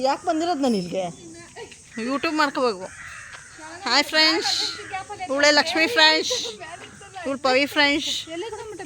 ಯಾಕೆ ಬಂದಿರೋದು ನಾನು ಇಲ್ಲಿಗೆ? ಯೂಟ್ಯೂಬ್ ಮಾಡ್ಕೋಬೇಕು. ಹಾಯ್ ಫ್ರೆಂಡ್ಸ್ ಇವಳೆ ಲಕ್ಷ್ಮಿ ಫ್ರೆಂಡ್ಸ್ ಇವಳು ಪವಿ ಫ್ರೆಂಡ್ಸ್ ಎತ್ಕೊಂಬಿಟ್ಟ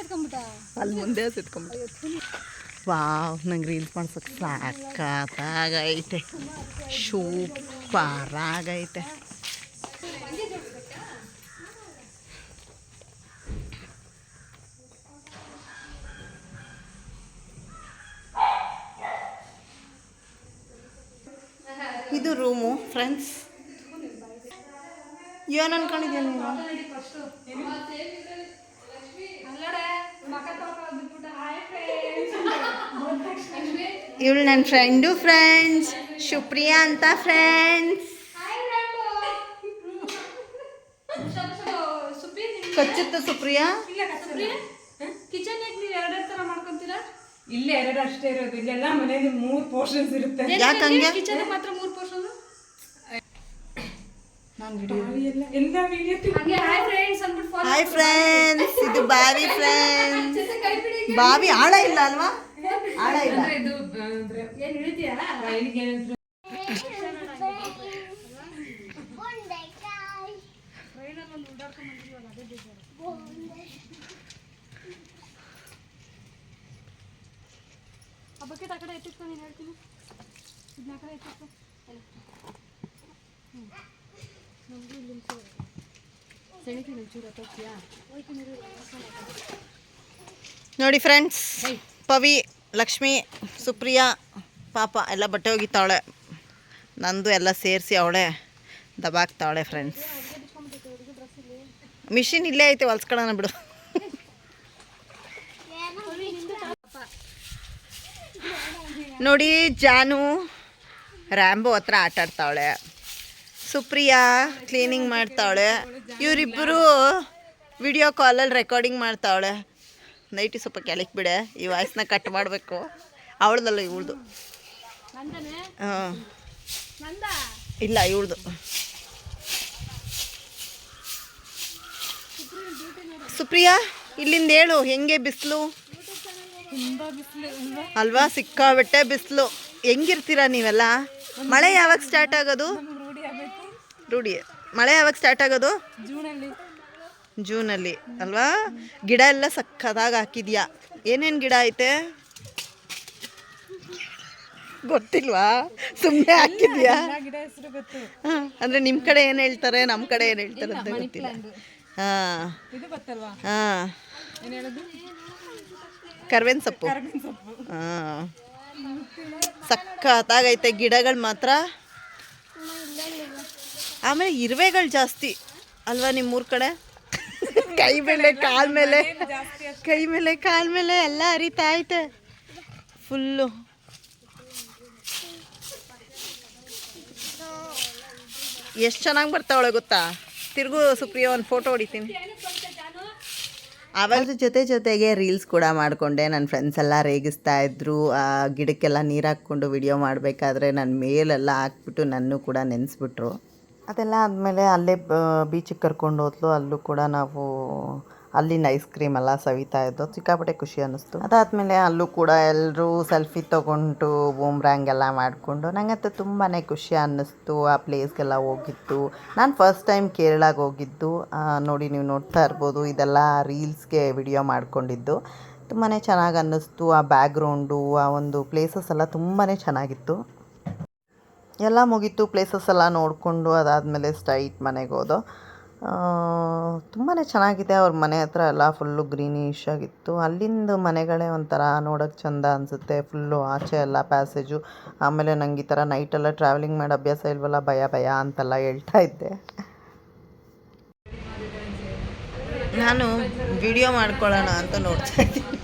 ಎತ್ಕೊಂಬಿಟ್ಟ ಅಲ್ಲಿ ಮುಂದೆ ಸಿತ್ಕೊಂಬಿಟ್ಟು ವಾವ್ ನಂಗೆ ರೀಲ್ಸ್ ಮಾಡ್ಸೋಕೆ ಸಾಕಾಗೈತೆ ಸೂಪರ್ ಇದು ರೂಮು ಫ್ರೆಂಡ್ಸ್ ಏನು ಅನ್ಕೊಂಡಿದ್ದೀನಿ ನೀನು? ಇವಳು ನನ್ನ ಫ್ರೆಂಡು ಫ್ರೆಂಡ್ಸ್ ಸುಪ್ರಿಯಾ ಅಂತ ಫ್ರೆಂಡ್ಸ್ ಕಚ್ಚುತ್ತ ಸುಪ್ರಿಯಾ? ಕಿಚನ್ ಎರಡೆರಡು ಥರ ಮಾಡ್ಕೊಂತೀರಾ ಇಲ್ಲೇ ಎರಡು ಅಷ್ಟೇ ಇರೋದು ಇಲ್ಲೆಲ್ಲ ಮನೆಯಲ್ಲಿ ಮೂರು ಪೋರ್ಷನ್ಸ್ ಇರುತ್ತೆ. ಯಾಕಂಗೆ ಕಿಚನ್ ಮಾತ್ರ ನಾನು ವಿಡಿಯೋ ಎಲ್ಲ ಎಲ್ಲ ವಿಡಿಯೋ ಹಾಯ್ ಫ್ರೆಂಡ್ಸ್ ಅಂದ್ಬಿಟ್ಟು ಹಾಯ್ ಫ್ರೆಂಡ್ಸ್ ಇದು ಬಾವಿ ಫ್ರೆಂಡ್ಸ್ ಬಾವಿ ಆಳ ಇಲ್ಲ ಅಲ್ವಾ? ಆಳ ಇಲ್ಲ. ಇದು ಅಂದ್ರೆ ಏನು ಏನಂದ್ರೆ ಆ ಕಡೆ ನೀನು ಹೇಳ್ತೀನಿ ಇದನ್ನ ಆ ಕಡೆ ಎತ್ತಿಟ್ಕೊ ಹ್ಞೂ ನೋಡಿ ಫ್ರೆಂಡ್ಸ್ ಪವಿ ಲಕ್ಷ್ಮಿ ಸುಪ್ರಿಯಾ ಪಾಪ ಎಲ್ಲ ಬಟ್ಟೆ ಒಗಿತಾವಳೆ ನಂದು ಎಲ್ಲ ಸೇರಿಸಿ ಅವಳೆ ದಬಾಕ್ತಾವಳೆ ಫ್ರೆಂಡ್ಸ್ ಮಿಷಿನ್ ಇಲ್ಲೇ ಐತೆ ಹೊಲ್ಸ್ಕೊಳ್ಳೋಣ ಬಿಡು. ನೋಡಿ ಜಾನು ರ್ಯಾಂಬೋ ಹತ್ರ ಆಟ ಆಡ್ತಾವಳೆ ಸುಪ್ರಿಯಾ ಕ್ಲೀನಿಂಗ್ ಮಾಡ್ತಾವಳೆ. ಇವರಿಬ್ಬರು ವಿಡಿಯೋ ಕಾಲಲ್ಲಿ ರೆಕಾರ್ಡಿಂಗ್ ಮಾಡ್ತಾವಳೆ. ನೈಟಿ ಸ್ವಲ್ಪ ಕೆಳಕ್ಕೆ ಬಿಡೆ, ಈ ವಾಯ್ಸ್ನ ಕಟ್ ಮಾಡಬೇಕು. ಅವಳ್ದಲ್ಲ ಇವಳ್ದು. ಹಾಂ. ಇಲ್ಲ, ಇವಳ್ದು. ಸುಪ್ರಿಯಾ, ಇಲ್ಲಿಂದ ಹೇಳು, ಹೆಂಗೆ ಬಿಸಿಲು? ಅಲ್ವಾ, ಸಿಕ್ಕಾಬಿಟ್ಟೆ ಬಿಸಿಲು. ಹೆಂಗಿರ್ತೀರಾ ನೀವೆಲ್ಲ? ಮಳೆ ಯಾವಾಗ ಸ್ಟಾರ್ಟ್ ಆಗೋದು? ರೂಢಿ ಮಳೆ ಯಾವಾಗ ಸ್ಟಾರ್ಟ್ ಆಗೋದು ಜೂನಲ್ಲಿ ಜೂನಲ್ಲಿ ಅಲ್ವಾ ಗಿಡ ಎಲ್ಲ ಸಕ್ಕದಾಗಿ ಹಾಕಿದ್ಯಾ ಏನೇನು ಗಿಡ ಐತೆ ಗೊತ್ತಿಲ್ವಾ ಸುಮ್ಮನೆ ಹಾಕಿದ್ಯಾ ಅಂದ್ರೆ ನಿಮ್ಮ ಕಡೆ ಏನು ಹೇಳ್ತಾರೆ ನಮ್ಮ ಕಡೆ ಏನು ಹೇಳ್ತಾರೆ ಅಂತ ಗೊತ್ತಿಲ್ಲ ಹಾಂ ಹಾಂ ಕರ್ಬೇವಿನ ಸೊಪ್ಪು ಹಾಂ ಸಕ್ಕತ್ತಾಗೈತೆ ಗಿಡಗಳು ಮಾತ್ರ ಆಮೇಲೆ ಇರುವೆಗಳು ಜಾಸ್ತಿ. ಅಲ್ವಾ ನಿಮ್ಮೂರ ಕಡೆ? ಕೈ ಮೇಲೆ ಕಾಲ್ ಮೇಲೆ. ಕೈ ಮೇಲೆ ಕಾಲ್ ಮೇಲೆ ಎಲ್ಲ ಹರಿತಾ ಐತೆ. ಫುಲ್ಲು. ಎಷ್ಟು ಚೆನ್ನಾಗಿ ಬರ್ತಾವಳೆ ಗೊತ್ತಾ? ತಿರುಗು ಸುಪ್ರಿಯ ಒಂದು ಫೋಟೋ ಹೊಡಿತೀನಿ. ಅವಾಗ ಜೊತೆ ಜೊತೆಗೆ ರೀಲ್ಸ್ ಕೂಡ ಮಾಡಿಕೊಂಡೆ. ನನ್ನ ಫ್ರೆಂಡ್ಸ್ ಎಲ್ಲ ರೇಗಿಸ್ತಾ ಇದ್ರು. ಆ ಗಿಡಕ್ಕೆಲ್ಲ ನೀರು ಹಾಕ್ಕೊಂಡು ವಿಡಿಯೋ ಮಾಡಬೇಕಾದ್ರೆ ನನ್ನ ಮೇಲೆಲ್ಲ ಹಾಕ್ಬಿಟ್ಟು ನನ್ನೂ ಕೂಡ ನೆನೆಸ್ಬಿಟ್ರು. ಅದೆಲ್ಲ ಆದಮೇಲೆ ಅಲ್ಲೇ ಬೀಚಿಗೆ ಕರ್ಕೊಂಡು ಹೋದ್ಲು. ಅಲ್ಲೂ ಕೂಡ ನಾವು ಅಲ್ಲಿನ ಐಸ್ ಕ್ರೀಮ್ ಎಲ್ಲ ಸವಿತಾ ಇದ್ದು, ಸಿಕ್ಕಾಪಟ್ಟೆ ಖುಷಿ ಅನ್ನಿಸ್ತು. ಅದಾದಮೇಲೆ ಅಲ್ಲೂ ಕೂಡ ಎಲ್ಲರೂ ಸೆಲ್ಫಿ ತೊಗೊಂಡು ಬೂಮ್ರ್ಯಾಂಗ್ ಎಲ್ಲ ಮಾಡಿಕೊಂಡು ನನಗಂತೂ ತುಂಬಾ ಖುಷಿ ಅನ್ನಿಸ್ತು. ಆ ಪ್ಲೇಸ್ಗೆಲ್ಲ ಹೋಗಿದ್ದು. ನಾನು ಫಸ್ಟ್ ಟೈಮ್ ಕೇರಳಾಗೆ ಹೋಗಿದ್ದು. ನೋಡಿ ನೀವು ನೋಡ್ತಾ ಇರ್ಬೋದು, ಇದೆಲ್ಲ ರೀಲ್ಸ್ಗೆ ವಿಡಿಯೋ ಮಾಡಿಕೊಂಡಿದ್ದು. ತುಂಬಾ ಚೆನ್ನಾಗಿ ಅನ್ನಿಸ್ತು. ಆ ಬ್ಯಾಕ್ಗ್ರೌಂಡು ಆ ಒಂದು ಪ್ಲೇಸಸ್ ಎಲ್ಲ ತುಂಬಾ ಚೆನ್ನಾಗಿತ್ತು. ಎಲ್ಲ ಮುಗೀತು ಪ್ಲೇಸಸ್ ಎಲ್ಲ ನೋಡಿಕೊಂಡು ಅದಾದಮೇಲೆ ಸ್ಟೈಟ್ ಮನೆಗೆ ಹೋದೋ. ತುಂಬಾ ಚೆನ್ನಾಗಿದೆ ಅವ್ರ ಮನೆ ಹತ್ರ ಎಲ್ಲ ಫುಲ್ಲು ಗ್ರೀನಿಶ್ ಆಗಿತ್ತು. ಅಲ್ಲಿಂದ ಮನೆಗಳೇ ಒಂಥರ ನೋಡೋಕ್ಕೆ ಚಂದ ಅನಿಸುತ್ತೆ. ಫುಲ್ಲು ಆಚೆ ಎಲ್ಲ ಪ್ಯಾಸೇಜು ಆಮೇಲೆ ನಂಗೆ ಈ ಥರ ನೈಟೆಲ್ಲ ಟ್ರಾವೆಲಿಂಗ್ ಮಾಡೋ ಅಭ್ಯಾಸ ಇಲ್ವಲ್ಲ, ಭಯ ಭಯ ಅಂತೆಲ್ಲ ಹೇಳ್ತಾ ಇದ್ದೆ. ನಾನು ವಿಡಿಯೋ ಮಾಡ್ಕೊಳ್ಳೋಣ ಅಂತ ನೋಡ್ತಾ ಇದ್ದೀನಿ.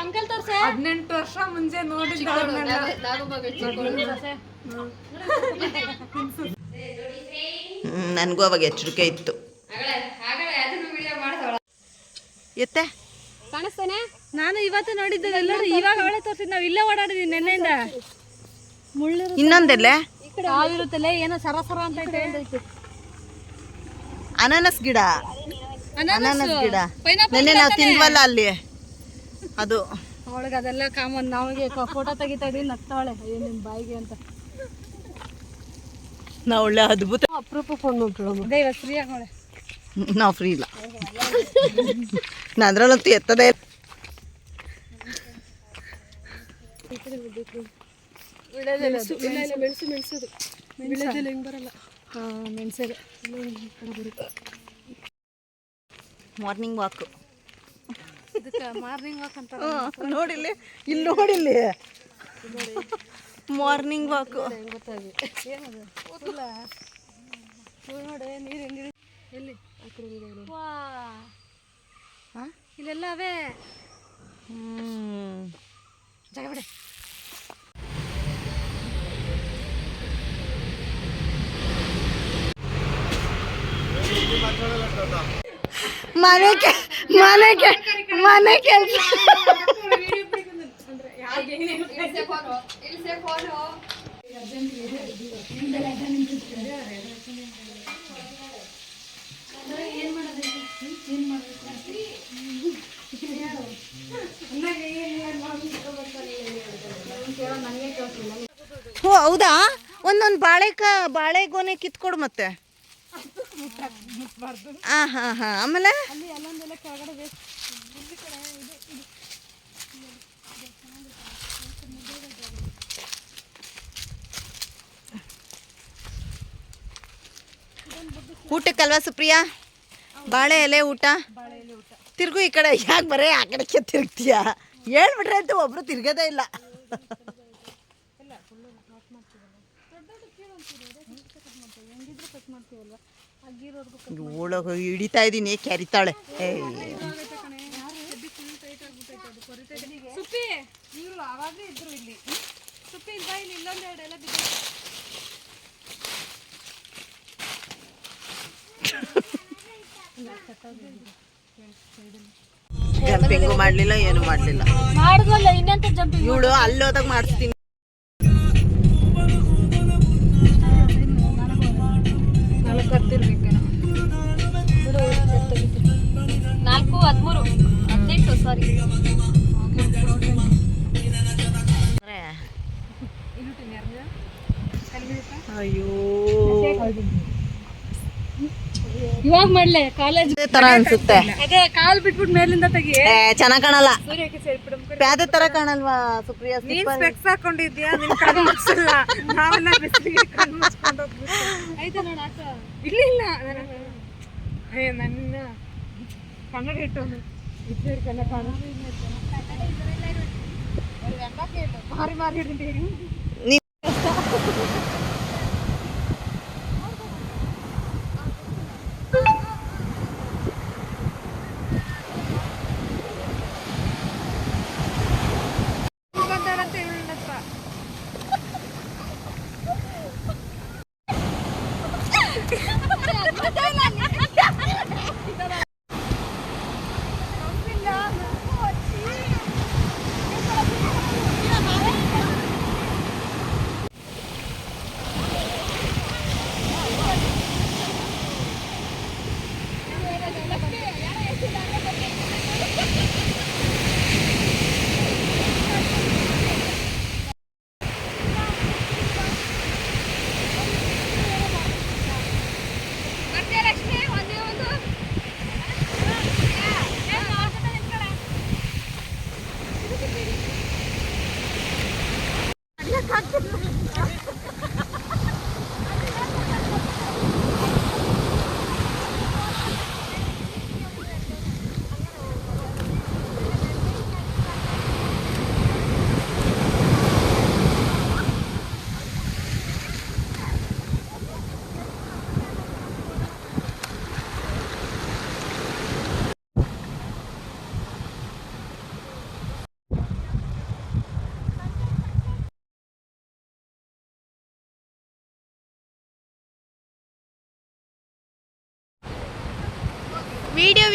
ಅಂಕಲ್ ತೋರ್ಸ. ಹದಿನೆಂಟು ವರ್ಷ ಮುಂಚೆ ನೋಡಿ ನನಗೂ ಅವಾಗ ಎಚ್ಚರಿಕೆ ಇತ್ತು. ಎತ್ತೆ? ಕಾಣಿಸ್ತಾನೆ? ನಾನು ಇವತ್ತು ನೋಡಿದ್ದೆ ಎಲ್ಲರೂ ಇವಾಗ ಅವಳೆ ತೋರಿಸಿದ್ ನಾವು ಇಲ್ಲೇ ಓಡಾಡಿದೀವಿ ನೆನ್ನೆಯಿಂದ. ಇನ್ನೊಂದೆಲ್ಲೇ ಏನೋ ಸರಸರ ಸರ ಅಂತ ಅನಾನಸ್ ಗಿಡ. ಅನಾನಸ್ ಗಿಡ. ನೆನ್ನೆ ನಾವು ತಿಂದ್ವಲ್ಲ ಅಲ್ಲಿ. ಅದು. ಅವಳಿಗೆ ಅದೆಲ್ಲ ಕಾಮನ್ ನಮಗೆ ಫೋಟೋ ತೆಗಿತಾ ಇದೀವಿ ನಗ್ತಾವಳೆ. ಅಯ್ಯೋ ನಿಮ್ಮ ಬಾಯಿಗೆ ಅಂತ. ನಾವು ಒಳ್ಳೆ ಅದ್ಭುತ ಅಪರೂಪ ಫೋನ್ ಅದೇ ಫ್ರೀ ಆಗವಳೆ ನಾವು ಫ್ರೀ ಇಲ್ಲ. ನಾ ಅದ್ರಲ್ಲಂತೂ ಎತ್ತದೇ ಇಲ್ಲ. ಮೆಣಸು ಮೆಣಸು ಮೆಣಸದು ವಿಲೇಜಲ್ಲಿ ಹೆಂಗೆ ಬರಲ್ಲ. ಹಾಂ ಮೆಣಸದು ಮಾರ್ನಿಂಗ್ ವಾಕ್ ಮಾರ್ನಿಂಗ್ ವಾಕ್ ಅಂತ ನೋಡಿಲ್ಲಿ ಇಲ್ಲಿ ನೋಡಿಲ್ಲಿ. ಮಾರ್ನಿಂಗ್ ವಾಕ್ ಗೊತ್ತಾಗಿ? ಏನದು? ನೋಡಿ ನೀರು ಹೆಂಗಿದೆ ಎಲ್ಲಿ? ವಾ. ಇಲ್ಲೆಲ್ಲ ಅವೇ. ಹ್ಮ್. ಜಾಗ ಬಿಡೆ. ಮನೆ ಮನೆ ಮನೆ ಕೆಲಸ. ಹೌದಾ? ಒಂದೊಂದು ಬಾಳೆಕ ಬಾಳೆಗೊನೆ ಕಿತ್ಕೊಡು ಮತ್ತೆ. ಹಾಂ ಹಾಂ ಹಾಂ. ಆಮೇಲೆ? ಊಟಕ್ಕಲ್ವಾ ಸುಪ್ರಿಯಾ? ಬಾಳೆ ಎಲೆ ಊಟ. ತಿರ್ಗು ಈ ಕಡೆ ಯಾಕೆ ಬರೇ ಆ ಕಡೆಗೆ ತಿರುಗ್ತೀಯ? ಹೇಳ್ಬಿಟ್ರೆ ಅಂತ ಒಬ್ರು ತಿರ್ಗದೇ ಇಲ್ಲ. ಓಳೋಗ ಹಿಡಿತಾ ಇದ್ದೀನಿ ಕೆರಿತಾಳೆ. ಏಯ್ ಸುಪ್ಪಿ ಇವರು ಅವಾಗಲೇ ಇದ್ರು ಇಲ್ಲಿ. ಸುಪ್ಪಿ ಇಲ್ಲ ಇಲ್ಲಿ ಇಲ್ಲೊಂದು ಎರಡು ಎಲ್ಲ ಬಿದ್ದು. ಜಂಪಿಂಗು ಮಾಡಲಿಲ್ಲ ಏನು ಮಾಡ್ಲಿಲ್ಲ. ಮಾಡಿದ್ವಲ್ಲ ಇನ್ನೆಂತ ಜಂಪಿಂಗ್ ಇವಳು ಅಲ್ಲೋದಾಗ ಮಾಡಿಸ್ತೀನಿ. ಅಯ್ಯೋ ಇವಾಗ ಮಾಡ್ಲೆ ಕಾಲೇಜ್ ತರ ಅನ್ಸುತ್ತೆ ಅದೇ ಕಾಲ್ ಬಿಟ್ಬಿಟ್ಟು ಮೇಲಿಂದ ತೆಗಿ ಚೆನ್ನಾಗ್ ಕಾಣಲ್ಲ ಸೂರ್ಯಕ್ಕೆ ಸೇರ್ಬಿಡು ಪ್ಯಾದೆ ತರ ಕಾಣಲ್ವಾ ಸುಪ್ರಿಯಾ slip ಅಲ್ಲಿ? ಹಾಕೊಂಡಿದ್ಯಾ ನಿನ್ ಕಣ್ಣು ಮುಚ್ಚಿಲ್ಲ ನಾವೆಲ್ಲ ಬಿಸಿಲಿಗೆ ಕಣ್ಣು ಮುಚ್ಕೊಂಡು ಆಯ್ತಾ ನೋಡ ಆಕ ಇಲ್ಲ ಇಲ್ಲ ನಾನು- ಏ ನನ್ನ ಕನ್ನಡ ಇಟ್ಟು ಇದ್ದೇರು ಕಾಣ ಮಾರಿ ಮಾರಿ ಹಿಡಿದಿರಿ ನೀ-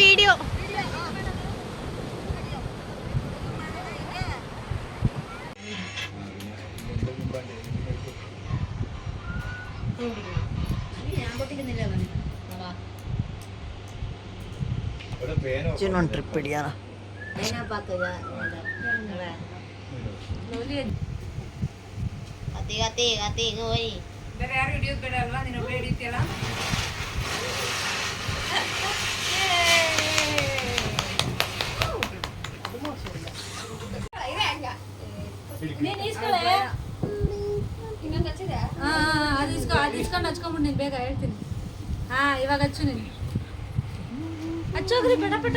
വീഡിയോ വീഡിയോ ചിന്നോൺ ട്രിപ്പ് ഇടിയാണോ. കത്തി വേറെ വീഡിയോ ഒക്കെ ഇടാ എഡിറ്റ് ചെയ്യണം. ಅದು ಇಸ್ಕೊ ಅದು ಇಸ್ಕೊಂಡು ಹಚ್ಕೊಂಬಿಡು ನೀನು ಬೇಗ ಹೇಳ್ತೀನಿ. ಹಾ ಇವಾಗ ಹಚ್ಚು ನೀನು. ಹಚ್ಚೋಗ್ರಿ ಪಟ ಪಟ.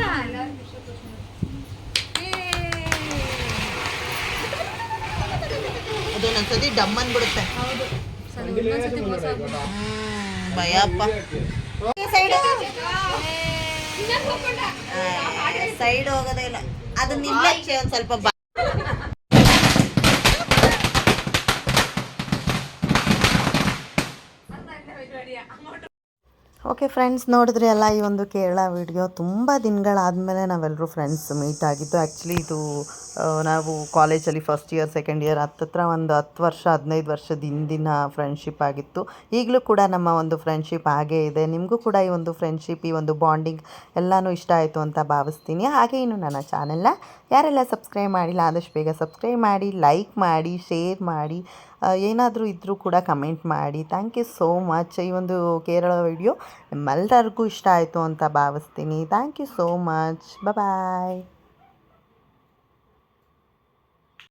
ಅದು ಒಂದೊಂದ್ಸತಿ ಡಮ್ ಅಂದ್ಬಿಡುತ್ತೆ ಹೌದು. ಸರಿ ಮೋಸ. ಭಯಪ್ಪ. ಸೈಡ್ ಸೈಡ್ ಹೋಗೋದೇ ಇಲ್ಲ. ಅದು ನಿಲ್ಲಕ್ಕೆ ಒಂದು ಸ್ವಲ್ಪ ಓಕೆ ಫ್ರೆಂಡ್ಸ್ ನೋಡಿದ್ರಿ ಅಲ್ಲ ಈ ಒಂದು ಕೇರಳ ವಿಡಿಯೋ ತುಂಬ ದಿನಗಳಾದಮೇಲೆ ನಾವೆಲ್ಲರೂ ಫ್ರೆಂಡ್ಸ್ ಮೀಟ್ ಆಗಿದ್ದು. ಆ್ಯಕ್ಚುಲಿ ಇದು ನಾವು ಕಾಲೇಜಲ್ಲಿ ಫಸ್ಟ್ ಇಯರ್ ಸೆಕೆಂಡ್ ಇಯರ್ ಹತ್ತತ್ರ ಒಂದು ಹತ್ತು ವರ್ಷ, ಹದಿನೈದು ವರ್ಷದ ಹಿಂದಿನ ಫ್ರೆಂಡ್ಶಿಪ್ ಆಗಿತ್ತು. ಈಗಲೂ ಕೂಡ ನಮ್ಮ ಒಂದು ಫ್ರೆಂಡ್ಶಿಪ್ ಹಾಗೇ ಇದೆ. ನಿಮಗೂ ಕೂಡ ಈ ಒಂದು ಫ್ರೆಂಡ್ಶಿಪ್ ಈ ಒಂದು ಬಾಂಡಿಂಗ್ ಎಲ್ಲನೂ ಇಷ್ಟ ಆಯಿತು ಅಂತ ಭಾವಿಸ್ತೀನಿ. ಹಾಗೆ ಇನ್ನು ನನ್ನ ಚಾನೆಲ್ನ ಯಾರೆಲ್ಲ ಸಬ್ಸ್ಕ್ರೈಬ್ ಮಾಡಿಲ್ಲ ಆದಷ್ಟು ಬೇಗ ಸಬ್ಸ್ಕ್ರೈಬ್ ಮಾಡಿ ಲೈಕ್ ಮಾಡಿ ಶೇರ್ ಮಾಡಿ ಏನಾದರೂ ಇದ್ದರೂ ಕೂಡ ಕಮೆಂಟ್ ಮಾಡಿ. ಥ್ಯಾಂಕ್ ಯು ಸೋ ಮಚ್ ಈ ಒಂದು ಕೇರಳ ವಿಡಿಯೋ ನಿಮ್ಮೆಲ್ಲರಿಗೂ ಇಷ್ಟ ಆಯಿತು ಅಂತ ಭಾವಿಸ್ತೀನಿ. Thank you so much bye